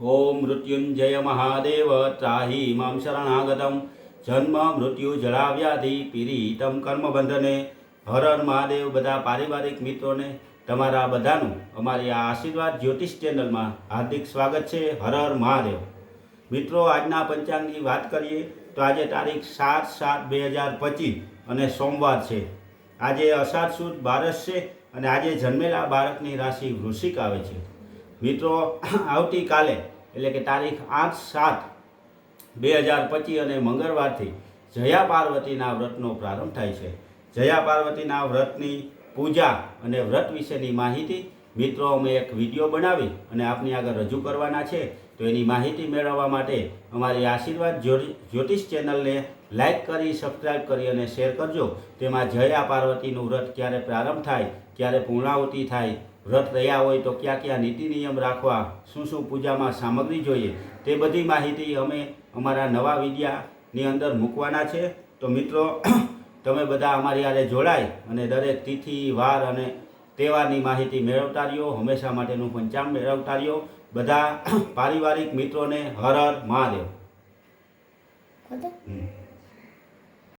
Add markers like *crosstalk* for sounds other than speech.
ઓમ મૃત્યુંજય મહાદેવ ત્રાહી મામ શરણાગતમ જન્મ મૃત્યુ જળાવ્યાથી પીડિતમ કર્મબંધને હર હર મહાદેવ બધા પારિવારિક મિત્રોને તમારા બધાનું અમારી આ આશીર્વાદ જ્યોતિષ ચેનલમાં હાર્દિક સ્વાગત છે. હર હર મહાદેવ. મિત્રો, આજના પંચાંગની વાત કરીએ તો આજે તારીખ સાત સાત બે હજાર પચીસ અને સોમવાર છે. આજે અષાઢ સુદ બારસ છે અને આજે જન્મેલા બાળકની રાશિ વૃશ્ચિક આવે છે. મિત્રો, આવતીકાલે, એટલે કે તારીખ આઠ સાત બે હજાર પચીસ અને મંગળવારથી જયા પાર્વતીના વ્રતનો પ્રારંભ થાય છે. જયા પાર્વતીના વ્રતની પૂજા અને વ્રત વિશેની માહિતી મિત્રો, અમે એક વીડિયો બનાવી અને આપની આગળ રજૂ કરવાના છે. તો એની માહિતી મેળવવા માટે અમારી આશીર્વાદ જ્યોતિષ ચેનલને લાઈક કરી, સબસ્ક્રાઇબ કરી અને શેર કરજો. તેમાં જયા પાર્વતીનું વ્રત ક્યારે પ્રારંભ થાય, ક્યારે પૂર્ણાહુતિ થાય વ્રત રહ્યા હોય તો કયા કયા નીતિ નિયમ રાખવા શું શું પૂજામાં સામગ્રી જોઈએ તે બધી માહિતી અમે અમારા નવા વિદ્યાની અંદર મૂકવાના છે. તો મિત્રો *clears throat* તમે બધા અમારી આરે જોડાય અને દરેક તિથિ વાર અને તહેવારની માહિતી મેળવતા રહ્યો હંમેશા માટેનું પંચાંગ મેળવતા રહ્યો બધા *clears throat* પારિવારિક મિત્રોને હર હર મહાદેવ.